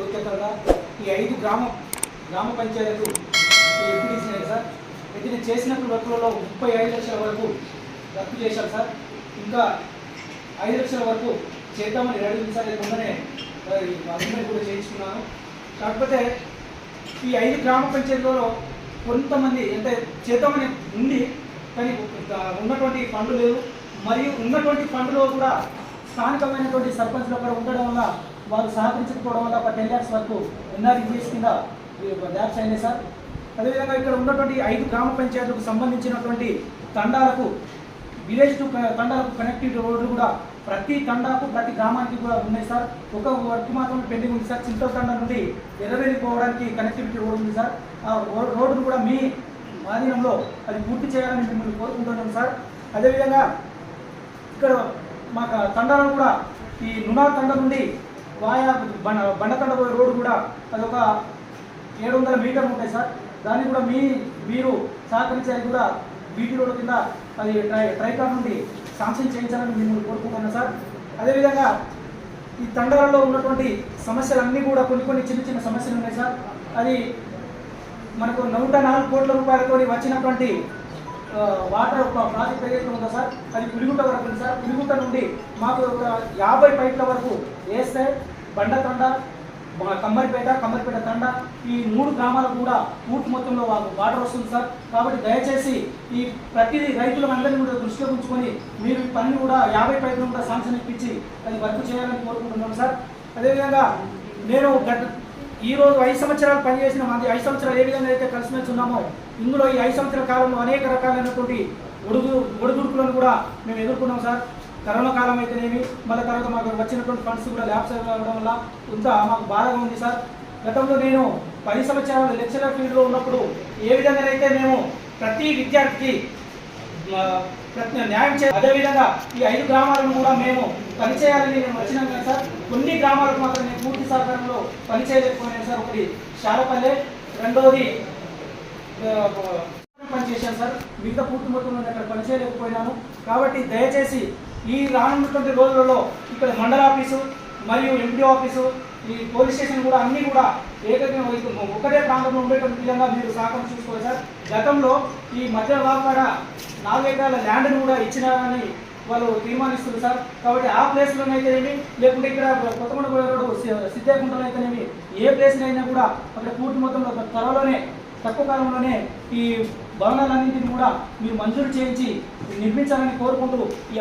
యోగ్యతగా ఈ ఐదు గ్రామ గ్రామ పంచాయతీలు ఎంపీడీసీ సార్. అయితే నేను చేసినప్పుడు వర్కులలో ముప్పై ఐదు లక్షల వరకు వర్క్ చేశాను సార్. ఇంకా ఐదు లక్షల వరకు చేద్దామని రెండు నిమిషాలు సార్. రేపు అగ్రిమెంట్ కూడా చేయించుకున్నాను. కాకపోతే ఈ ఐదు గ్రామ పంచాయతీలలో కొంతమంది అంటే చేద్దామని ఉంది కానీ ఉన్నటువంటి ఫండ్ లేదు మరియు ఉన్నటువంటి ఫండ్లో కూడా స్థానికమైనటువంటి సర్పంచ్లు అక్కడ ఉండడం వల్ల వారు సహకరించకపోవడం వల్ల ఒక టెన్ ల్యాక్స్ వరకు ఎన్ఆర్ఈజీఎస్ కింద ల్యాబ్స్ అయినాయి సార్. అదేవిధంగా ఇక్కడ ఉన్నటువంటి ఐదు గ్రామ పంచాయతీలకు సంబంధించినటువంటి తండాలకు విలేజ్ టు క- తండాలకు కనెక్టివిటీ రోడ్లు కూడా ప్రతి తండాకు ప్రతి గ్రామానికి కూడా ఉన్నాయి సార్. ఒక వర్క్ మాత్రం పెండింగ్ ఉంది సార్. చింతల తండా నుండి ఎర్రవేలి పోవడానికి కనెక్టివిటీ రోడ్ ఉంది సార్. ఆ రోడ్డు రోడ్డును కూడా మీ ఆధీనంలో అది పూర్తి చేయాలని మిమ్మల్ని కోరుకుంటున్నాం సార్. అదేవిధంగా ఇక్కడ మాకు తండాలను కూడా ఈ నునార్ తండ నుండి వాయా బండ బండతండ పోయే రోడ్డు కూడా అది ఒక ఏడు వందల మీటర్లు ఉంటాయి సార్. దాన్ని కూడా మీ మీరు సహకరించేది కూడా బీటీ రోడ్డు కింద అది ట్రై ట్రైకార్ నుండి శాంక్షన్ చేయించాలని మిమ్మల్ని కోరుకుంటున్నాను సార్. అదేవిధంగా ఈ తండాలలో ఉన్నటువంటి సమస్యలన్నీ కూడా కొన్ని కొన్ని చిన్న చిన్న సమస్యలు ఉన్నాయి సార్. అది మనకు నూట నాలుగు కోట్ల రూపాయలతో వచ్చినటువంటి వాటర్ ఒక ప్రాజెక్ట్ ఏదైతే ఉందో సార్ అది పులిగుంట వరకు ఉంది సార్. పులిగుంట నుండి మాకు ఒక యాభై పైట్ల వరకు వేస్తే బండతండ మా కమ్మరిపేట కమ్మరిపేట తండ ఈ మూడు గ్రామాలకు కూడా పూర్తి మొత్తంలో వాటర్ వస్తుంది సార్. కాబట్టి దయచేసి ఈ ప్రతి రైతులందరినీ కూడా దృష్టిలో ఉంచుకొని మీరు ఈ పనిని కూడా యాభై పైపులను కూడా శాంక్షన్ ఇప్పించి అది వర్క్ చేయాలని కోరుకుంటున్నాం సార్. అదేవిధంగా నేను గత ఈ రోజు ఐదు సంవత్సరాలు పనిచేసిన మంది ఐదు సంవత్సరాలు ఏ విధంగా అయితే కలిసిమెలిసి ఉన్నామో ఇందులో ఈ ఐదు సంవత్సరాల కాలంలో అనేక రకాలైనటువంటి ఒడుగు ఒడిదుడుకులను కూడా మేము ఎదుర్కొన్నాం సార్. కరోనా కాలం అయితేనేమి మళ్ళీ తర్వాత మాకు వచ్చినటువంటి ఫండ్స్ కూడా ల్యాబ్స్ అవ్వడం వల్ల కొంత మాకు బాధగా ఉంది సార్. గతంలో నేను పది సంవత్సరాలు లెక్చరర్ ఫీల్డ్లో ఉన్నప్పుడు ఏ విధంగానైతే మేము ప్రతి విద్యార్థికి ప్రతి న్యాయం చే అదేవిధంగా ఈ ఐదు గ్రామాలను కూడా మేము పనిచేయాలని నేను వచ్చినాం కదా సార్. కొన్ని గ్రామాలకు మాత్రం నేను పూర్తి సహకారంలో పనిచేయలేకపోయాను సార్. ఒకటి శాలపల్లె రెండోది పనిచేశాను సార్. మిగతా పూర్తి మొత్తం అక్కడ పనిచేయలేకపోయినాను. కాబట్టి దయచేసి ఈ రానున్నటువంటి రోజులలో ఇక్కడ మండల ఆఫీసు మరియు ఎంపీ ఆఫీసు ఈ పోలీస్ స్టేషన్ కూడా అన్నీ కూడా ఏకైక ఒకటే ప్రాంతంలో ఉండేటువంటి విధంగా మీరు సహకారం చూసుకోవాలి సార్. గతంలో ఈ మధ్య వాకాడ నాలుగు ఎకరాల ల్యాండ్ను కూడా ఇచ్చినారని వాళ్ళు తీర్మానిస్తుంది సార్. కాబట్టి ఆ ప్లేస్లోనైతేనేమి లేకుంటే ఇక్కడ కొత్తగూడ రోడ్డు సిద్ధాకుంటలో అయితేనేమి ఏ ప్లేస్నైనా కూడా అక్కడ పూర్తి మొత్తంలో త్వరలోనే తక్కువ కాలంలోనే ఈ భవనాలన్నింటినీ కూడా మీరు మంజూరు చేయించి నిర్మించాలని కోరుకుంటూ ఈ